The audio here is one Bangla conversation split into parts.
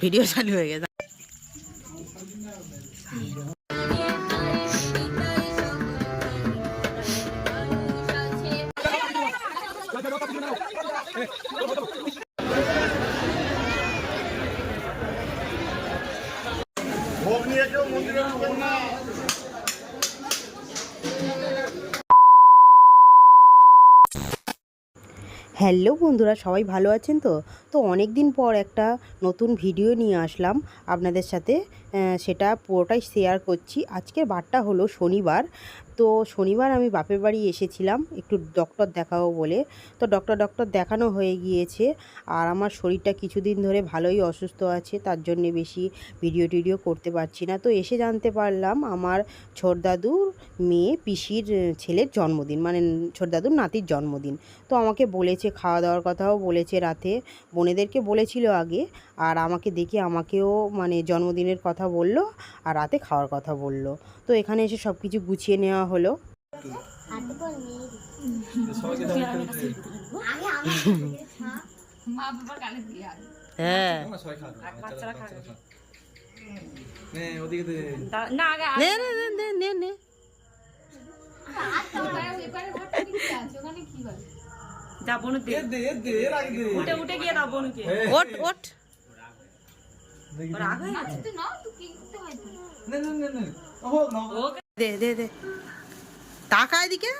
ভিডিও চালু হয়ে গেছে। ভোগ নিয়ে কেউ মন্দিরে হ্যালো বন্ধুরা, সবাই ভালো আছেন তো? তো অনেক দিন পর একটা নতুন ভিডিও নিয়ে আসলাম আপনাদের সাথে। সেটা পুরোটাই শেয়ার করছি। আজকের বারটা হলো শনিবার। তো শনিবার আমি বাপের বাড়ি এসেছিলাম, একটু ডক্টর দেখাবো বলে। তো ডক্টর ডক্টর দেখানো হয়ে গিয়েছে। আর আমার শরীরটা কিছুদিন ধরে ভালোই অসুস্থ আছে, তার জন্যে বেশি ভিডিও টিডিও করতে পারছি না। তো এসে জানতে পারলাম আমার ছোটদাদুর মেয়ে পিসির ছেলের জন্মদিন মানে ছোটদাদুর নাতির জন্মদিন। তো আমাকে বলেছে, খাওয়া দাওয়ার কথাও বলেছে রাতে। বোনেদেরকে বলেছিল আগে, আর আমাকে দেখে আমাকেও মানে জন্মদিনের কথা বলল আর রাতে খাওয়ার কথা বলল। তো এখানে এসে সব কিছু গুছিয়ে নেওয়া হলো। হ্যাঁ। দে। দে। ওট ওট ওর রাগ হয়ে গেছে? নে নে নে নে ও না ওকে দে দে দে। টাকা এদিকে।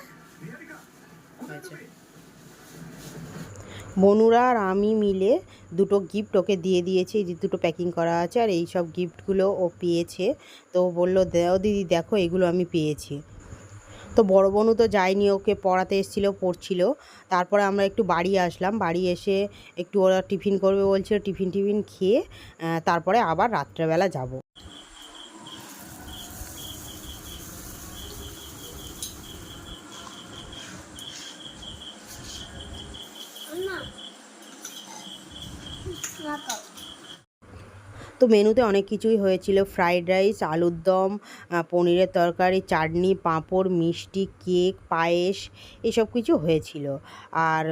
বনুরা আর আমি মিলে দুটো গিফট ওকে দিয়ে দিয়েছি। এই যে দুটো প্যাকিং করা আছে আর এই সব গিফটগুলো ও পেয়েছে। তো বলল দেও দিদি দেখো এগুলো আমি পেয়েছি। তো বড় বোনও তো যায়নি, ওকে পড়াতে এসেছিল, পড়ছিল। তারপরে আমরা একটু বাড়ি আসলাম, বাড়ি এসে একটু ওরা টিফিন করবে বলছিল, টিফিন টিফিন খেয়ে তারপরে আবার রাত্রেবেলা যাব তো মেনুতে অনেক কিছুই হয়েছিল। ফ্রাইড রাইস, আলুর দম পনিরের তরকারি, চাটনি, পাঁপড়, মিষ্টি, কেক, পায়েস, এসব কিছু হয়েছিল। আর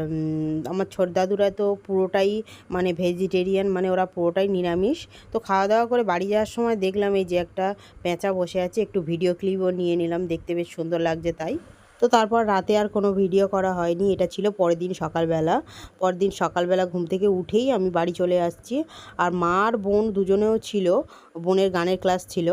আমার ছোট দাদুরা তো পুরোটাই মানে ভেজিটেরিয়ান মানে ওরা পুরোটাই নিরামিষ। তো খাওয়া দাওয়া করে বাড়ি যাওয়ার সময় দেখলাম এই যে একটা পেঁচা বসে আছে, একটু ভিডিও ক্লিপও নিয়ে নিলাম, দেখতে বেশ সুন্দর লাগছে তাই। তো তারপর রাতে আর কোনো ভিডিও করা হয়নি। এটা ছিল পরের দিন সকালবেলা। পরের দিন সকালবেলা ঘুম থেকে উঠেই আমি বাড়ি চলে আসছি। আর মা আর বোন দুজনেও ছিল। বোনের গানের ক্লাস ছিল।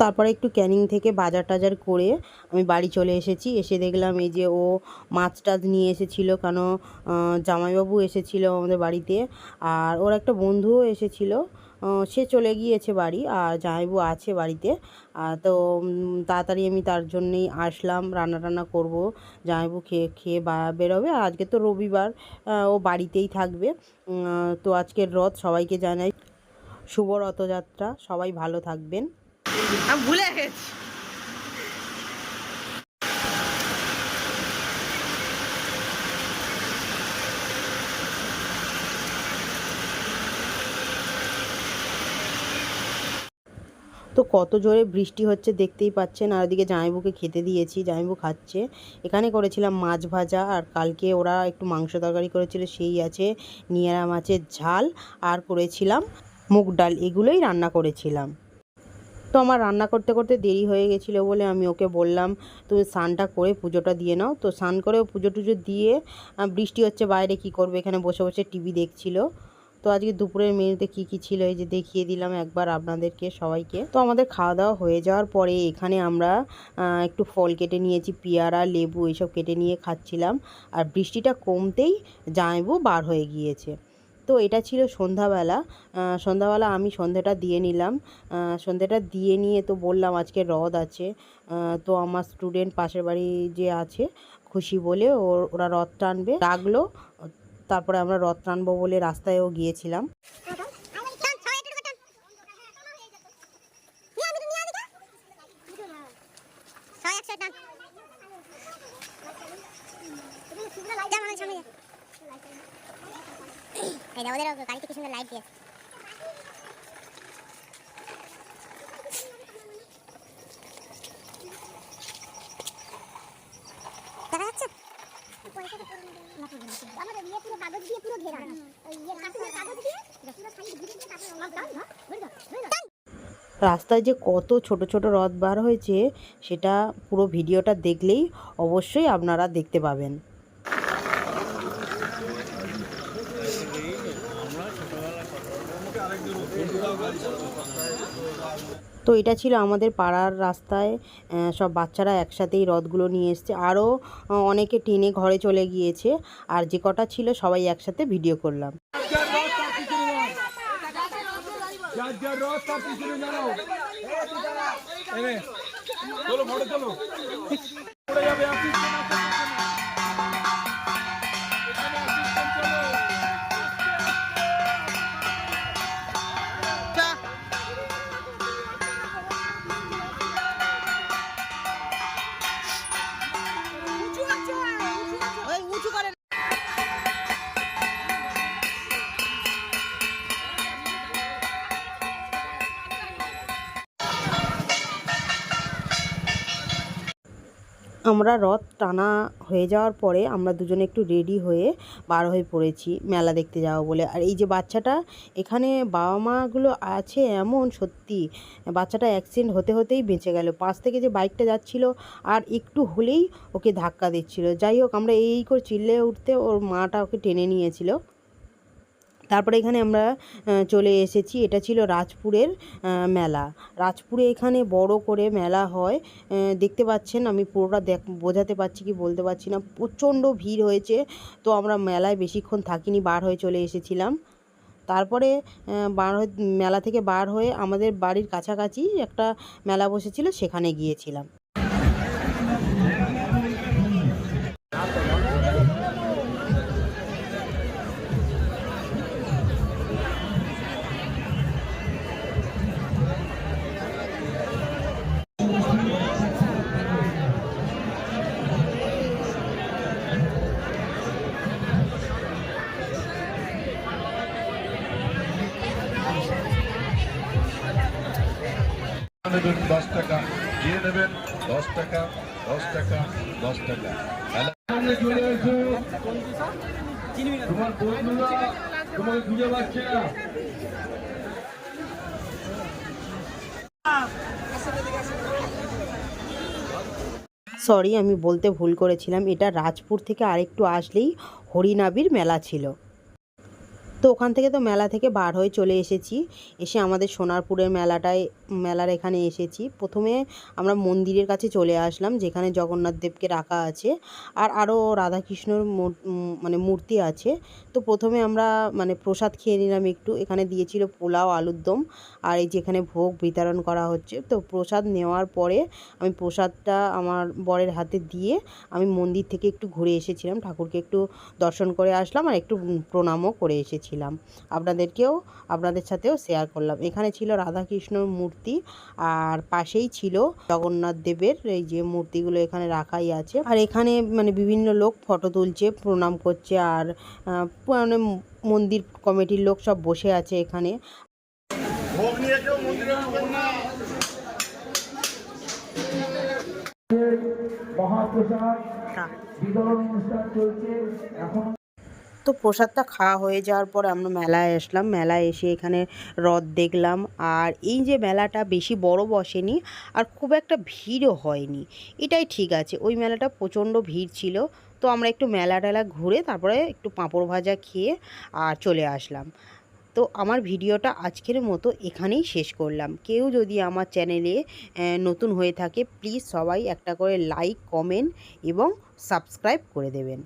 তারপরে একটু ক্যানিং থেকে বাজার টাজার করে আমি বাড়ি চলে এসেছি। এসে দেখলাম এই যে ও মাছ টাছ নিয়ে এসেছিল, কেন জামাইবাবু এসেছিল আমাদের বাড়িতে। আর ওর একটা বন্ধুও এসেছিল সে চলে গিয়েছে বাড়ি আর জামাইবু আছে বাড়িতে। তো তাড়াতাড়ি আমি তার জন্যেই আসলাম, রান্না টান্না করব জামাইবু খেয়ে খেয়ে বা, বেরোবে। আর আজকে তো রবিবার ও বাড়িতেই থাকবে। তো আজকের রথ সবাইকে জানাই। শুভ রথযাত্রা, সবাই ভালো থাকবেন। আমি ভুলে গেছি। তো কত জোরে বৃষ্টি হচ্ছে দেখতেই পাচ্ছেন। আর ওদিকে জামাইবুকে খেতে দিয়েছি, জামাইবু খাচ্ছে। এখানে করেছিলাম মাছ ভাজা, আর কালকে ওরা একটু মাংস তরকারি করেছিল, সেই আছে নিয়ারা মাছের ঝাল। আর করেছিলাম মুগ ডাল, এগুলোই রান্না করেছিলাম। তো আমার রান্না করতে করতে দেরি হয়ে গেছিল বলে আমি ওকে বললাম, তুমি স্নানটা করে পুজোটা দিয়ে নাও। তো স্নান করেও পুজো টুজো দিয়ে বৃষ্টি হচ্ছে বাইরে, কি করবে? এখানে বসে বসে টিভি দেখছিল। তো আজকে দুপুরের মেনুতে কি কি ছিল এই যে দেখিয়ে দিলাম একবার আপনাদেরকে, সবাইকে। তো আমাদের খাওয়া দাওয়া হয়ে যাওয়ার পরে এখানে আমরা একটু ফল কেটে নিয়েছি, পেয়ারা, লেবু, এইসব কেটে নিয়ে খাচ্ছিলাম। আর বৃষ্টিটা কমতেই জামাইবু বার হয়ে গিয়েছে। তো এটা ছিল সন্ধ্যাবেলা। সন্ধ্যাবেলা আমি সন্ধ্যাটা দিয়ে নিলাম। সন্ধ্যাটা দিয়ে নিয়ে তো বললাম আজকে রথ আছে। তো আমার স্টুডেন্ট পাশের বাড়ি যে আছে, খুশি বলে ওর, ওরা রথ টানবে। ডাকলো তারপরে আমরা রথ টানবো বলে রাস্তায়ও গিয়েছিলাম। এই দেখো গাড়িতে কি সুন্দর লাইট দিয়েছে রাস্তায় যে কত ছোট ছোট রথ বার হয়েছে, সেটা পুরো ভিডিওটা দেখলেই অবশ্যই আপনারা দেখতে পাবেন। তো এটা ছিল আমাদের পাড়ার রাস্তায় সব বাচ্চারা একসাথেই রথগুলো নিয়ে এসছে। আরও অনেকে টেনে ঘরে চলে গিয়েছে। আর যে কটা ছিল সবাই একসাথে ভিডিও করলাম। চলো। আমরা রথ টানা হয়ে যাওয়ার পরে আমরা দুজনে একটু রেডি হয়ে বার হয়ে পড়েছি মেলা দেখতে যাব বলে। আর এই যে বাচ্চাটা, এখানে বাবা মাগুলো আছে এমন সত্যি। বাচ্চাটা অ্যাক্সিডেন্ট হতে হতেই বেঁচে গেল। পাশ থেকে যে বাইকটা যাচ্ছিল আর একটু হলেই ওকে ধাক্কা দিচ্ছিল। যাই হোক, আমরা এই করে চিল্লে উঠতে ওর মাটা ওকে টেনে নিয়েছিল। তারপরে এখানে আমরা চলে এসেছি। এটা ছিল রাজপুরের মেলা। রাজপুরে এখানে বড় করে মেলা হয়। দেখতে পাচ্ছেন, আমি পুরোটা দেখ, বোঝাতে পারছি কি বলতে পারছি না। প্রচণ্ড ভিড় হয়েছে, তো আমরা মেলায় বেশিক্ষণ থাকিনি, বার হয়ে চলে এসেছিলাম। তারপরে বার মেলা থেকে বার হয়ে আমাদের বাড়ির কাছাকাছি একটা মেলা বসেছিল, সেখানে গিয়েছিলাম। নেবেন দশ টাকা যে নেবেন দশ টাকা দশ টাকা দশ টাকা। চলে এসো। তোমার বন্ধুরা তোমাকে খুঁজে পাচ্ছে না। সরি আমি বলতে ভুল করেছিলাম। এটা রাজপুর থেকে আরেকটু আসলেই হরিনাবির মেলা ছিল। তো ওখান থেকে তো মেলা থেকে বার হয়ে চলে এসেছি। এসে আমাদের সোনারপুরের মেলাটায়, মেলার এখানে এসেছি। প্রথমে আমরা মন্দিরের কাছে চলে আসলাম, যেখানে জগন্নাথ দেবকে রাখা আছে। আর আরও রাধাকৃষ্ণর মানে মূর্তি আছে। তো প্রথমে আমরা মানে প্রসাদ খেয়ে নিলাম একটু। এখানে দিয়েছিল পোলাও, আলুর দম। আর এই যেখানে ভোগ বিতরণ করা হচ্ছে, তো প্রসাদ নেওয়ার পরে আমি প্রসাদটা আমার বরের হাতে দিয়ে আমি মন্দির থেকে একটু ঘুরে এসেছিলাম। ঠাকুরকে একটু দর্শন করে আসলাম আর একটু প্রণামও করে এসেছিলাম আপনাদেরকেও আপনাদের সাথেও শেয়ার করলাম। এখানে ছিল রাধাকৃষ্ণর মূর্তি আর পাশেই ছিল জগন্নাথ দেবের এই যে মূর্তিগুলো এখানে রাখাই আছে। আর এখানে মানে বিভিন্ন লোক ফটো তুলছে প্রণাম করছে আর মানে মন্দির কমিটির লোক সব বসে আছে এখানে। মহাপ্রসাদ বিতরণ অনুষ্ঠান চলছে। এখন তো প্রসাদটা খাওয়া হয়ে যাওয়ার পরে আমরা মেলায় আসলাম। মেলায় এসে এখানে রথ দেখলাম। আর এই যে মেলাটা বেশি বড় বসেনি আর খুব একটা ভিড়ও হয়নি। এটাই ঠিক আছে। ওই মেলাটা প্রচণ্ড ভিড় ছিল। তো আমরা একটু মেলা টেলা ঘুরে তারপরে একটু পাঁপড় ভাজা খেয়ে আর চলে আসলাম। তো আমার ভিডিওটা আজকের মতো এখানেই শেষ করলাম। কেউ যদি আমার চ্যানেলে নতুন হয়ে থাকে প্লিজ সবাই একটা করে লাইক কমেন্ট এবং সাবস্ক্রাইব করে দেবেন।